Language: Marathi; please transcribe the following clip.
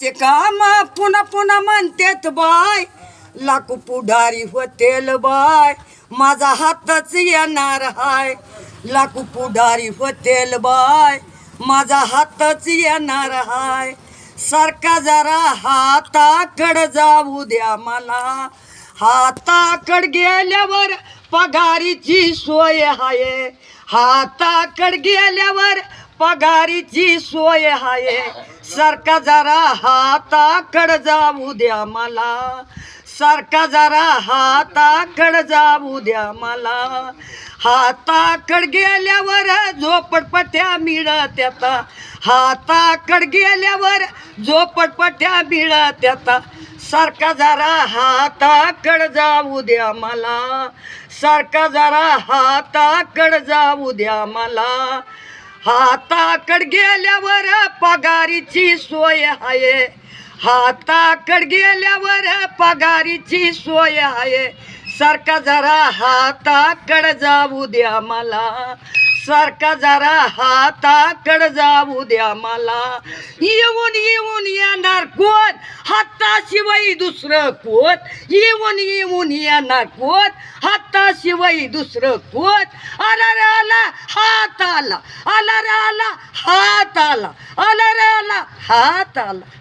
ते काम पुन्हा पुन्हा म्हणतेत बाय. लाकू पुढारी होतेल बाय. माझा हातच येणार हाय. लाकू पुढारी होतेल बाय. माझा हातच येणार हाय. सारखा जरा हाताकड जाऊ द्या मला. हाताकड गेल्यावर पगारीची सोय आहे हाताकड गेल्यावर पगारीची सोय आहे. सारखा जरा हाताकड जाऊ द्या मला. सारखा जरा हाताकड जाऊ द्या मला. हाताकड गेल्यावर झोपडपट्ठ्या मिळत येता हाताकड गेल्यावर झोपडपट्ठ्या मिळत येता सारखा जरा हाताकड जाऊ द्या मला. सारखा जरा हाताकड जाऊ द्या मला. हाताकड गेल्यावर पगारीची सोय आहे. हाताकड गेल्यावर पगारीची सोय आहे. सारखा जरा हाताकड जाऊ द्या मला. सारखा जरा हाताकड जाऊ द्या मला. येऊन येऊन येणार कोण? हाताशिवाय दुसरं कोण? येऊन येऊन येणार कोण? हाताशिवाय दुसरं कोण? आला आला हा आला. आला रे आला. हात आला. आला रे आला. हात आला.